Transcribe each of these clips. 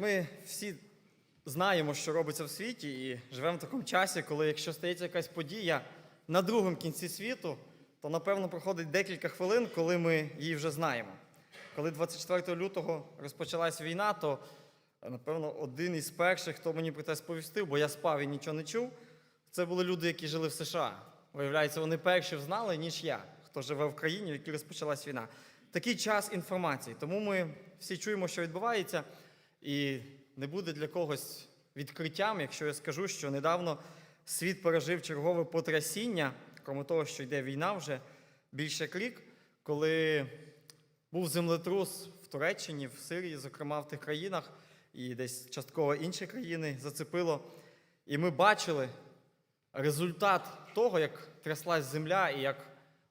Ми всі знаємо, що робиться в світі, і живемо в такому часі, коли якщо стається якась подія на другому кінці світу, то напевно проходить декілька хвилин, коли ми її вже знаємо. Коли 24 лютого розпочалась війна, то напевно один із перших, хто мені про те сповістив, бо я спав і нічого не чув, це були люди, які жили в США. Виявляється, вони перші знали, ніж я, хто живе в країні, в якій розпочалась війна. Такий час інформації. Тому ми всі чуємо, що відбувається, і не буде для когось відкриттям, якщо я скажу, що недавно світ пережив чергове потрясіння, крім того, що йде війна вже більше рік, коли був землетрус в Туреччині, в Сирії, зокрема в тих країнах, і десь частково інші країни зацепило. І ми бачили результат того, як тряслась земля, і як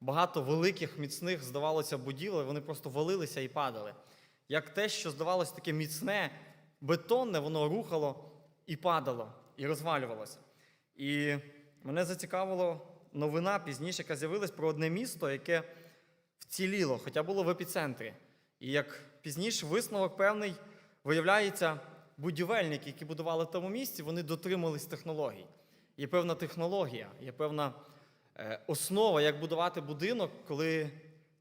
багато великих, міцних, здавалося, будівель, вони просто валилися і падали. Як те, що здавалося таке міцне, бетонне, воно рухало і падало, і розвалювалося. І мене зацікавила новина пізніше, яка з'явилась про одне місто, яке вціліло, хоча було в епіцентрі. І як пізніше висновок певний, виявляється, будівельники, які будували в тому місці, вони дотримались технологій. Є певна технологія, є певна е, основа, як будувати будинок, коли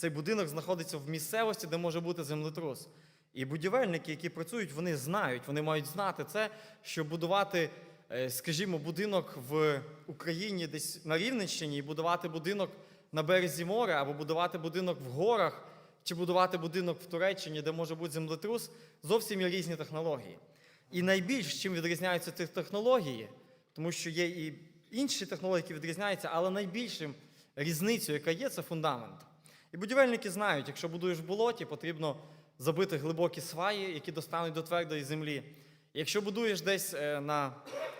цей будинок знаходиться в місцевості, де може бути землетрус. І будівельники, які працюють, вони знають, вони мають знати це, що будувати, е, скажімо, будинок в Україні, десь на Рівненщині, і будувати будинок на березі моря, або будувати будинок в горах, чи будувати будинок в Туреччині, де може бути землетрус, зовсім є різні технології. І найбільш чим відрізняються ці технології, тому що є і інші технології, які відрізняються, але найбільшим різницею, яка є, це фундамент. І будівельники знають, якщо будуєш в болоті, потрібно забити глибокі сваї, які достануть до твердої землі. Якщо будуєш десь е, на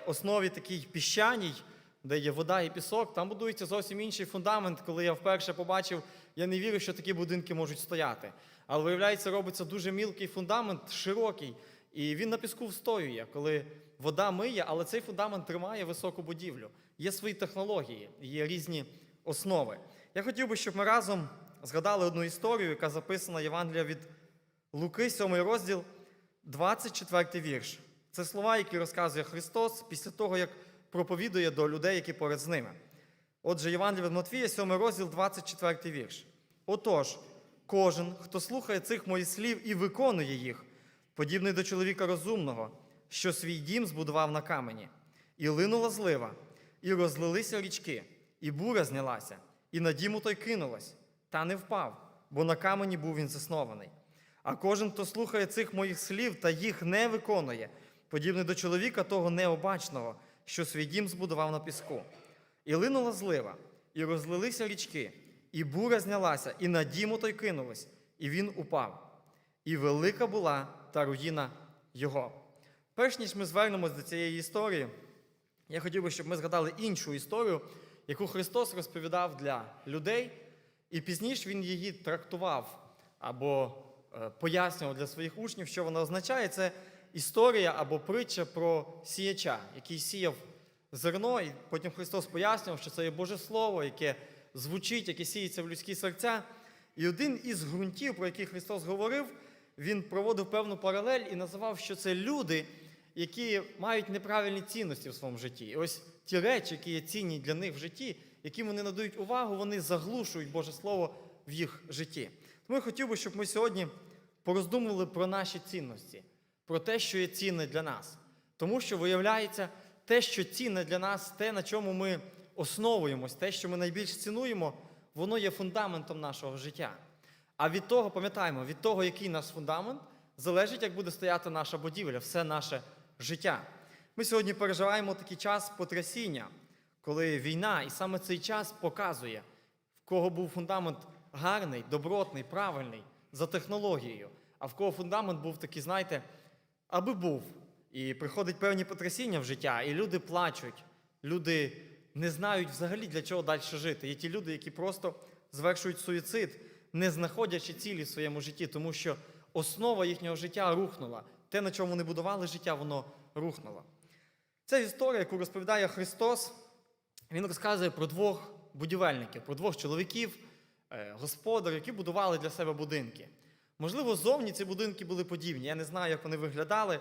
основі такій піщаній, де є вода і пісок, там будується зовсім інший фундамент. Коли я вперше побачив, я не вірю, що такі будинки можуть стояти. Але виявляється, робиться дуже мілкий фундамент, широкий, і він на піску встоює, коли вода миє, але цей фундамент тримає високу будівлю. Є свої технології, є різні основи. Я хотів би, щоб ми разом згадали одну історію, яка записана Євангелія від Луки, 7 розділ, 24 вірш. Це слова, які розказує Христос після того, як проповідує до людей, які поряд з ними. Отже, Євангелія від Матвія, 7 розділ, 24 вірш. Отож, кожен, хто слухає цих моїх слів і виконує їх, подібний до чоловіка розумного, що свій дім збудував на камені, і линула злива, і розлилися річки, і буря знялася, і на діму той кинулась, та не впав, бо на камені був він заснований. А кожен, хто слухає цих моїх слів та їх не виконує, подібний до чоловіка того необачного, що свій дім збудував на піску. І линула злива, і розлилися річки, і буря знялася, і на діму той кинулась, і він упав. І велика була та руїна його. Перш ніж ми звернемось до цієї історії, я хотів би, щоб ми згадали іншу історію, яку Христос розповідав для людей, і пізніше Він її трактував або е, пояснював для своїх учнів, що вона означає. Це історія або притча про сіяча, який сіяв зерно, і потім Христос пояснював, що це є Боже Слово, яке звучить, яке сіється в людські серця. І один із ґрунтів, про який Христос говорив, він проводив певну паралель і називав, що це люди, які мають неправильні цінності в своєму житті. І ось ті речі, які є цінні для них в житті, яким вони надають увагу, вони заглушують Боже Слово в їх житті. Тому я хотів би, щоб ми сьогодні пороздумували про наші цінності, про те, що є цінне для нас. Тому що виявляється, те, що цінне для нас, те, на чому ми основуємось, те, що ми найбільш цінуємо, воно є фундаментом нашого життя. А від того, пам'ятаємо, від того, який наш фундамент, залежить, як буде стояти наша будівля, все наше життя. Ми сьогодні переживаємо такий час потрясіння, коли війна, і саме цей час показує, в кого був фундамент гарний, добротний, правильний, за технологією, а в кого фундамент був такий, знаєте, аби був. І приходять певні потрясіння в життя, і люди плачуть, люди не знають взагалі для чого далі жити. Є ті люди, які просто звершують суїцид, не знаходячи цілі в своєму житті, тому що основа їхнього життя рухнула. Те, на чому вони будували життя, воно рухнуло. Ця історія, яку розповідає Христос, він розказує про двох будівельників, про двох чоловіків, е, господарів, які будували для себе будинки. Можливо, зовні ці будинки були подібні. Я не знаю, як вони виглядали.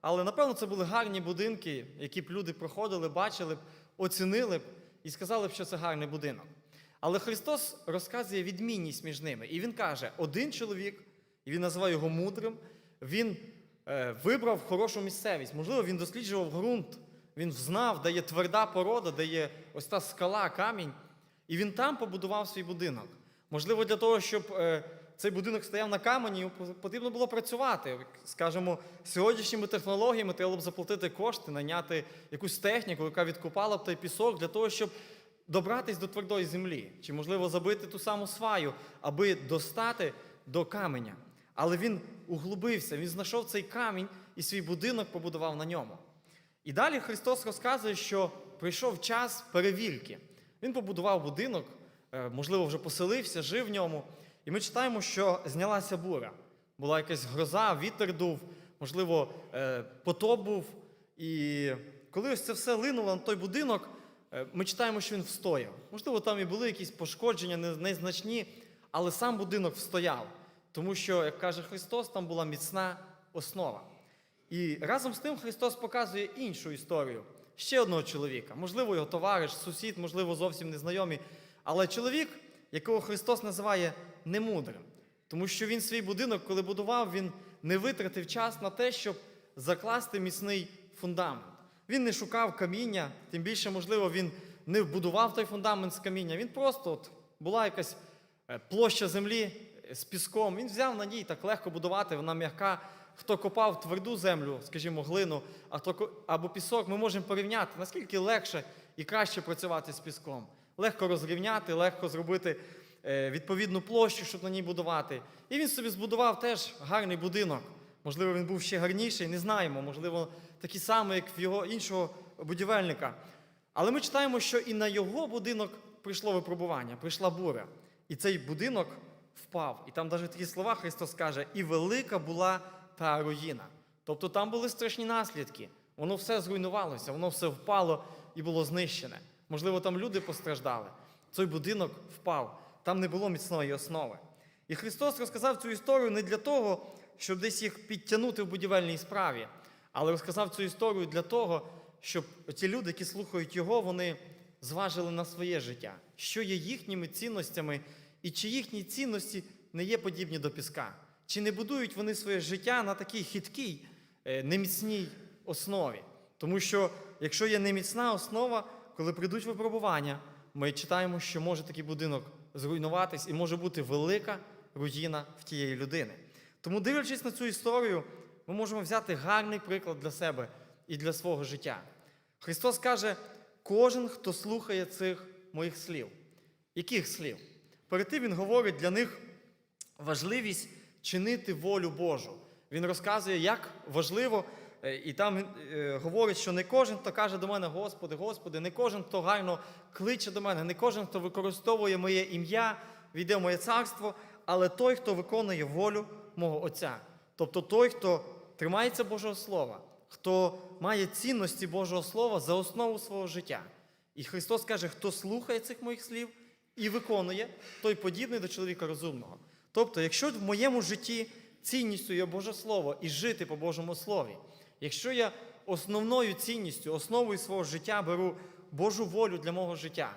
Але напевно це були гарні будинки, які б люди проходили, бачили б, оцінили б і сказали б, що це гарний будинок. Але Христос розказує відмінність між ними. І Він каже: один чоловік, і він називає його мудрим, він е, вибрав хорошу місцевість. Можливо, він досліджував ґрунт, він знав, де є тверда порода, де є ось та скала, камінь. І він там побудував свій будинок. Можливо, для того, щоб е, цей будинок стояв на камені, потрібно було працювати. Скажімо, сьогоднішніми технологіями треба б заплатити кошти, наняти якусь техніку, яка відкопала б той пісок для того, щоб добратись до твердої землі, чи, можливо, забити ту саму сваю, аби достати до каменя. Але він углубився, він знайшов цей камінь і свій будинок побудував на ньому. І далі Христос розказує, що прийшов час перевірки. Він побудував будинок, е, можливо, вже поселився, жив в ньому. І ми читаємо, що знялася буря. Була якась гроза, вітер дув, можливо, е, потоп був. І коли ось це все линуло на той будинок, е, ми читаємо, що він встояв. Можливо, там і були якісь пошкодження незначні, але сам будинок встояв. Тому що, як каже Христос, там була міцна основа. І разом з тим Христос показує іншу історію ще одного чоловіка, можливо, його товариш, сусід, можливо, зовсім незнайомі, але чоловік, якого Христос називає немудрим. Тому що він свій будинок, коли будував, він не витратив час на те, щоб закласти міцний фундамент. Він не шукав каміння, тим більше, можливо, він не вбудував той фундамент з каміння. Він просто от була якась е, площа землі е, з піском. Він взяв на ній так легко будувати, вона м'яка. Хто копав тверду землю, скажімо, глину, або пісок, ми можемо порівняти, наскільки легше і краще працювати з піском. Легко розрівняти, легко зробити е, відповідну площу, щоб на ній будувати. І він собі збудував теж гарний будинок. Можливо, він був ще гарніший, не знаємо. Можливо, такий самий, як в його іншого будівельника. Але ми читаємо, що і на його будинок прийшло випробування, прийшла буря. І цей будинок впав. І там навіть такі слова Христос каже, і велика була та руїна. Тобто там були страшні наслідки. Воно все зруйнувалося, воно все впало і було знищене. Можливо, там люди постраждали. Цей будинок впав, там не було міцної основи. І Христос розказав цю історію не для того, щоб десь їх підтягнути в будівельній справі, але розказав цю історію для того, щоб ті люди, які слухають його, вони зважили на своє життя, що є їхніми цінностями, і чи їхні цінності не є подібні до піска, чи не будують вони своє життя на такій хиткій, е, неміцній основі. Тому що якщо є неміцна основа, коли прийдуть випробування, ми читаємо, що може такий будинок зруйнуватись і може бути велика руїна в тієї людини. Тому, дивлячись на цю історію, ми можемо взяти гарний приклад для себе і для свого життя. Христос каже: кожен, хто слухає цих моїх слів. Яких слів? Перед тим Він говорить для них важливість чинити волю Божу. Він розказує, як важливо, е, і там е, говорить, що не кожен, хто каже до мене, Господи, Господи, не кожен, хто гарно кличе до мене, не кожен, хто використовує моє ім'я, війде в моє царство, але той, хто виконує волю мого Отця. Тобто той, хто тримається Божого Слова, хто має цінності Божого Слова за основу свого життя. І Христос каже, хто слухає цих моїх слів і виконує, той подібний до чоловіка розумного. Тобто, якщо в моєму житті цінністю є Боже Слово і жити по Божому Слові, якщо я основною цінністю, основою свого життя беру Божу волю для мого життя,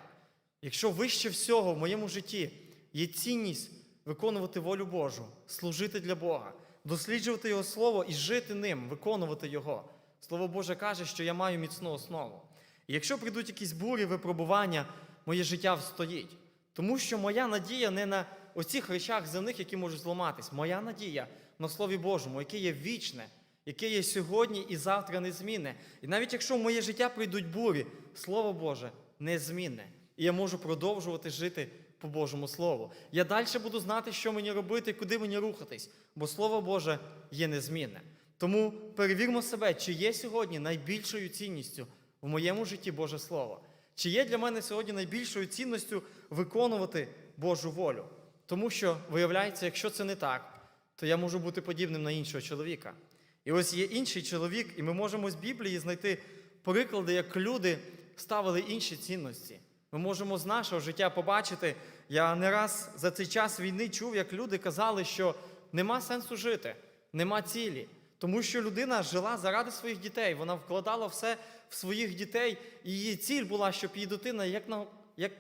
якщо вище всього в моєму житті є цінність виконувати волю Божу, служити для Бога, досліджувати Його Слово і жити ним, виконувати Його. Слово Боже каже, що я маю міцну основу. І якщо прийдуть якісь бурі, випробування, моє життя встоїть. Тому що моя надія не на оцих речах земних, які можуть зламатись. Моя надія на Слові Божому, яке є вічне, яке є сьогодні і завтра незмінне. І навіть якщо в моє життя прийдуть бурі, Слово Боже незмінне. І я можу продовжувати жити по Божому Слову. Я далі буду знати, що мені робити, куди мені рухатись, бо Слово Боже є незмінне. Тому перевірмо себе, чи є сьогодні найбільшою цінністю в моєму житті Боже Слово. Чи є для мене сьогодні найбільшою цінністю виконувати Божу волю? Тому що, виявляється, якщо це не так, то я можу бути подібним на іншого чоловіка. І ось є інший чоловік, і ми можемо з Біблії знайти приклади, як люди ставили інші цінності. Ми можемо з нашого життя побачити. Я не раз за цей час війни чув, як люди казали, що нема сенсу жити, нема цілі. Тому що людина жила заради своїх дітей, вона вкладала все в своїх дітей, і її ціль була, щоб її дитина як, на, як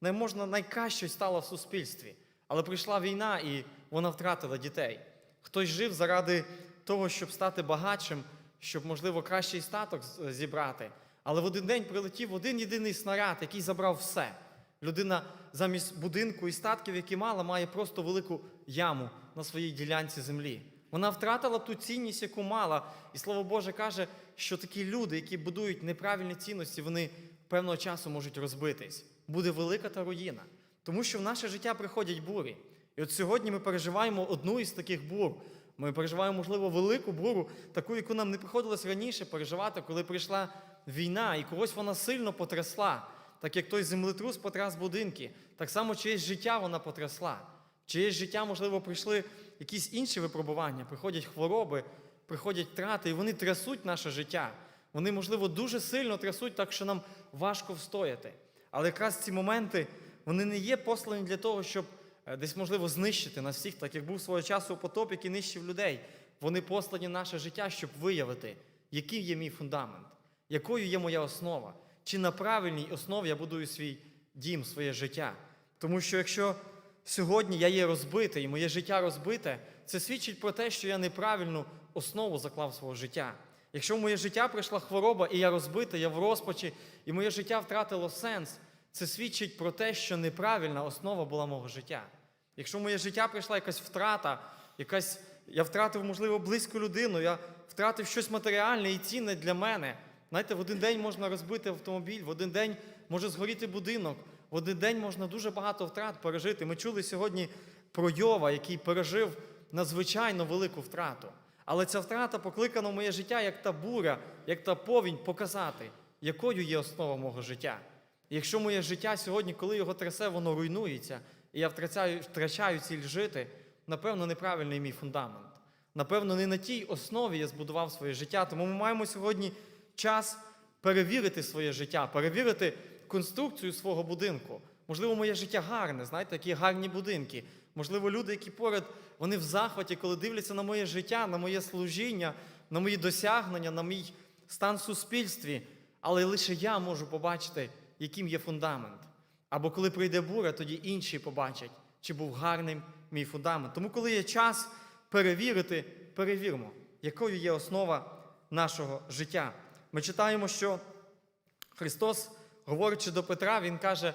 не можна найкращою стала в суспільстві. Але прийшла війна, і вона втратила дітей. Хтось жив заради того, щоб стати багатшим, щоб, можливо, кращий статок зібрати. Але в один день прилетів один єдиний снаряд, який забрав все. Людина замість будинку і статків, які мала, має просто велику яму на своїй ділянці землі. Вона втратила ту цінність, яку мала. І слово Боже каже, що такі люди, які будують неправильні цінності, вони певного часу можуть розбитись. Буде велика та руїна. Тому що в наше життя приходять бурі. І от сьогодні ми переживаємо одну із таких бур. Ми переживаємо, можливо, велику буру, таку, яку нам не приходилось раніше переживати, коли прийшла війна, і когось вона сильно потрясла. Так як той землетрус потряс будинки, так само чиєсь життя вона потрясла. Чиєсь життя, можливо, прийшли якісь інші випробування, приходять хвороби, приходять втрати, і вони трясуть наше життя. Вони, можливо, дуже сильно трясуть, так що нам важко встояти. Але якраз ці моменти вони не є послані для того, щоб е, десь, можливо, знищити нас всіх, так як був свого часу потоп, який нищив людей. Вони послані наше життя, щоб виявити, який є мій фундамент, якою є моя основа, чи на правильній основі я будую свій дім, своє життя. Тому що якщо сьогодні я є розбитий, і моє життя розбите, це свідчить про те, що я неправильну основу заклав свого життя. Якщо в моє життя прийшла хвороба, і я розбитий, я в розпачі, і моє життя втратило сенс, це свідчить про те, що неправильна основа була мого життя. Якщо в моє життя прийшла якась втрата, якась, я втратив, можливо, близьку людину, я втратив щось матеріальне і цінне для мене. Знаєте, в один день можна розбити автомобіль, в один день може згоріти будинок, в один день можна дуже багато втрат пережити. Ми чули сьогодні про Йова, який пережив надзвичайно велику втрату. Але ця втрата покликана в моє життя як та буря, як та повінь показати, якою є основа мого життя. Якщо моє життя сьогодні, коли його трясе, воно руйнується, і я втрачаю, втрачаю ціль жити, напевно, неправильний мій фундамент. Напевно, не на тій основі я збудував своє життя. Тому ми маємо сьогодні час перевірити своє життя, перевірити конструкцію свого будинку. Можливо, моє життя гарне, знаєте, такі гарні будинки. Можливо, люди, які поряд, вони в захваті, коли дивляться на моє життя, на моє служіння, на мої досягнення, на мій стан в суспільстві. Але лише я можу побачити, яким є фундамент. Або коли прийде буря, тоді інші побачать, чи був гарним мій фундамент. Тому, коли є час перевірити, перевірмо, якою є основа нашого життя. Ми читаємо, що Христос, говорячи до Петра, Він каже: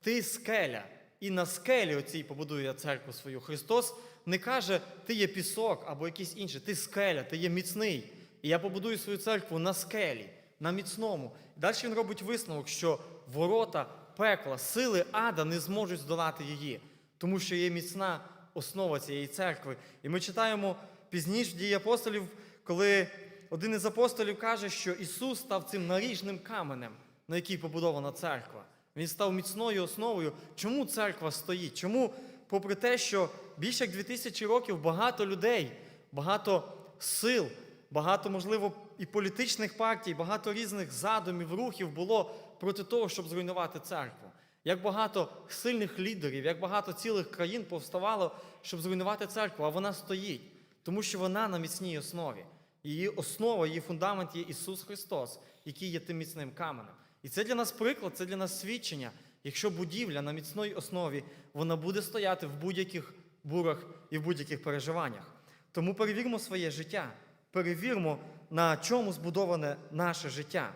Ти скеля, і на скелі оцій побудую я церкву свою. Христос не каже, ти є пісок або якийсь інший, ти скеля, ти є міцний. І я побудую свою церкву на скелі, на міцному. Далі він робить висновок, що ворота пекла, сили ада не зможуть здолати її, тому що є міцна основа цієї церкви. І ми читаємо пізніше дії апостолів, коли один із апостолів каже, що Ісус став цим наріжним каменем, на який побудована церква. Він став міцною основою. Чому церква стоїть? Чому, попри те, що більше як 2000 років багато людей, багато сил, багато, можливо, і політичних партій, багато різних задумів, рухів було проти того, щоб зруйнувати церкву. Як багато сильних лідерів, як багато цілих країн повставало, щоб зруйнувати церкву, а вона стоїть, тому що вона на міцній основі. Її основа, її фундамент є Ісус Христос, який є тим міцним каменем. І це для нас приклад, це для нас свідчення. Якщо будівля на міцній основі, вона буде стояти в будь-яких бурах і в будь-яких переживаннях. Тому перевірмо своє життя, перевірмо, на чому збудоване наше життя.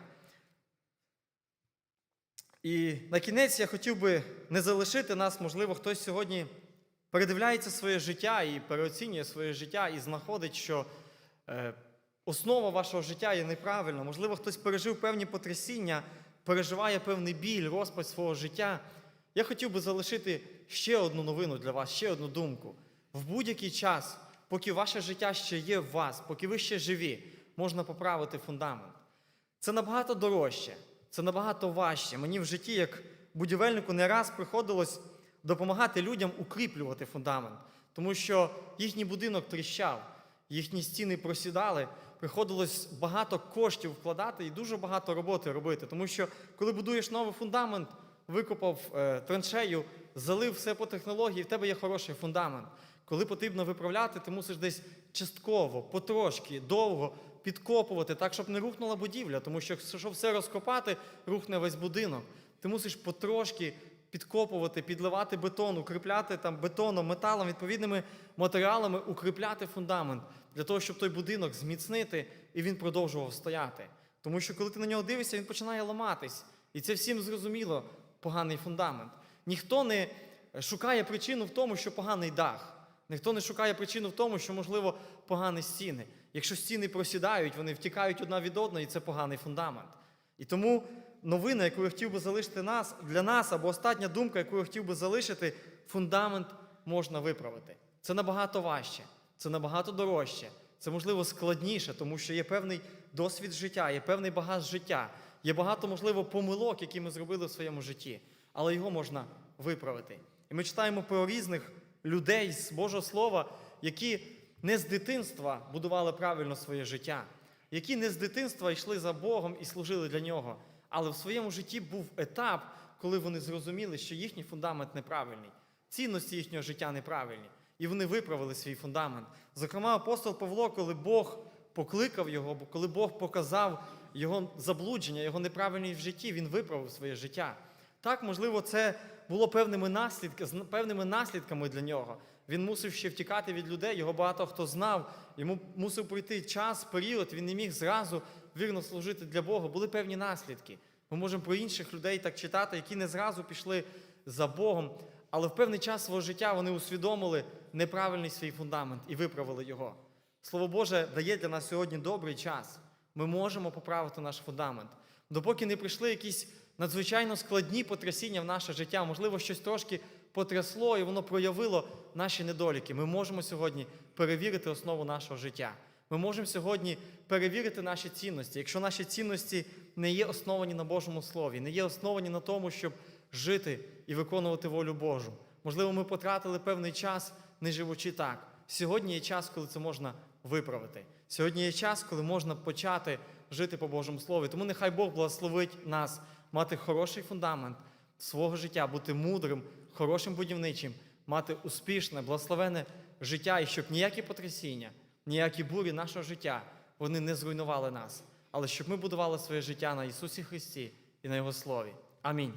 І на кінець я хотів би не залишити нас, можливо, хтось сьогодні передивляється своє життя і переоцінює своє життя і знаходить, що е, основа вашого життя є неправильна. Можливо, хтось пережив певні потрясіння, переживає певний біль, розпач свого життя. Я хотів би залишити ще одну новину для вас, ще одну думку. В будь-який час, поки ваше життя ще є в вас, поки ви ще живі, можна поправити фундамент. Це набагато дорожче, це набагато важче. Мені в житті, як будівельнику, не раз приходилось допомагати людям укріплювати фундамент, тому що їхній будинок тріщав, їхні стіни просідали. Приходилось багато коштів вкладати і дуже багато роботи робити. Тому що, коли будуєш новий фундамент, викопав е, траншею, залив все по технології, в тебе є хороший фундамент. Коли потрібно виправляти, ти мусиш десь частково, потрошки, довго підкопувати, так, щоб не рухнула будівля. Тому що якщо все розкопати, рухне весь будинок. Ти мусиш потрошки підкопувати, підливати бетон, укріпляти там бетоном, металом, відповідними матеріалами, укріпляти фундамент для того, щоб той будинок зміцнити і він продовжував стояти. Тому що коли ти на нього дивишся, він починає ламатись. І це всім зрозуміло поганий фундамент. Ніхто не шукає причину в тому, що поганий дах. Ніхто не шукає причину в тому, що, можливо, погані стіни. Якщо стіни просідають, вони втікають одна від одної, і це поганий фундамент. І тому новина, яку я хотів би залишити нас, для нас, або остання думка, яку я хотів би залишити, фундамент можна виправити. Це набагато важче, це набагато дорожче, це можливо складніше, тому що є певний досвід життя, є певний багаж життя, є багато, можливо, помилок, які ми зробили в своєму житті, але його можна виправити. І ми читаємо про різних людей з Божого Слова, які не з дитинства будували правильно своє життя, які не з дитинства йшли за Богом і служили для нього. Але в своєму житті був етап, коли вони зрозуміли, що їхній фундамент неправильний, цінності їхнього життя неправильні, і вони виправили свій фундамент. Зокрема, апостол Павло, коли Бог покликав його, коли Бог показав його заблудження, його неправильність в житті, він виправив своє життя. Так, можливо, це було певними, наслідки, з певними наслідками для нього. Він мусив ще втікати від людей, його багато хто знав. Йому мусив пройти час, період, він не міг зразу вірно служити для Бога. Були певні наслідки. Ми можемо про інших людей так читати, які не зразу пішли за Богом, але в певний час свого життя вони усвідомили неправильний свій фундамент і виправили його. Слово Боже дає для нас сьогодні добрий час. Ми можемо поправити наш фундамент. Допоки не прийшли якісь надзвичайно складні потрясіння в наше життя, можливо, щось трошки потрясло і воно проявило наші недоліки. Ми можемо сьогодні перевірити основу нашого життя. Ми можемо сьогодні перевірити наші цінності. Якщо наші цінності не є основані на Божому Слові, не є основані на тому, щоб жити і виконувати волю Божу. Можливо, ми потратили певний час, не живучи так. Сьогодні є час, коли це можна виправити. Сьогодні є час, коли можна почати жити по Божому Слові. Тому нехай Бог благословить нас мати хороший фундамент свого життя, бути мудрим, хорошим будівничим, мати успішне, благословене життя, і щоб ніякі потрясіння, ніякі бурі нашого життя вони не зруйнували нас, але щоб ми будували своє життя на Ісусі Христі і на Його Слові. Амінь.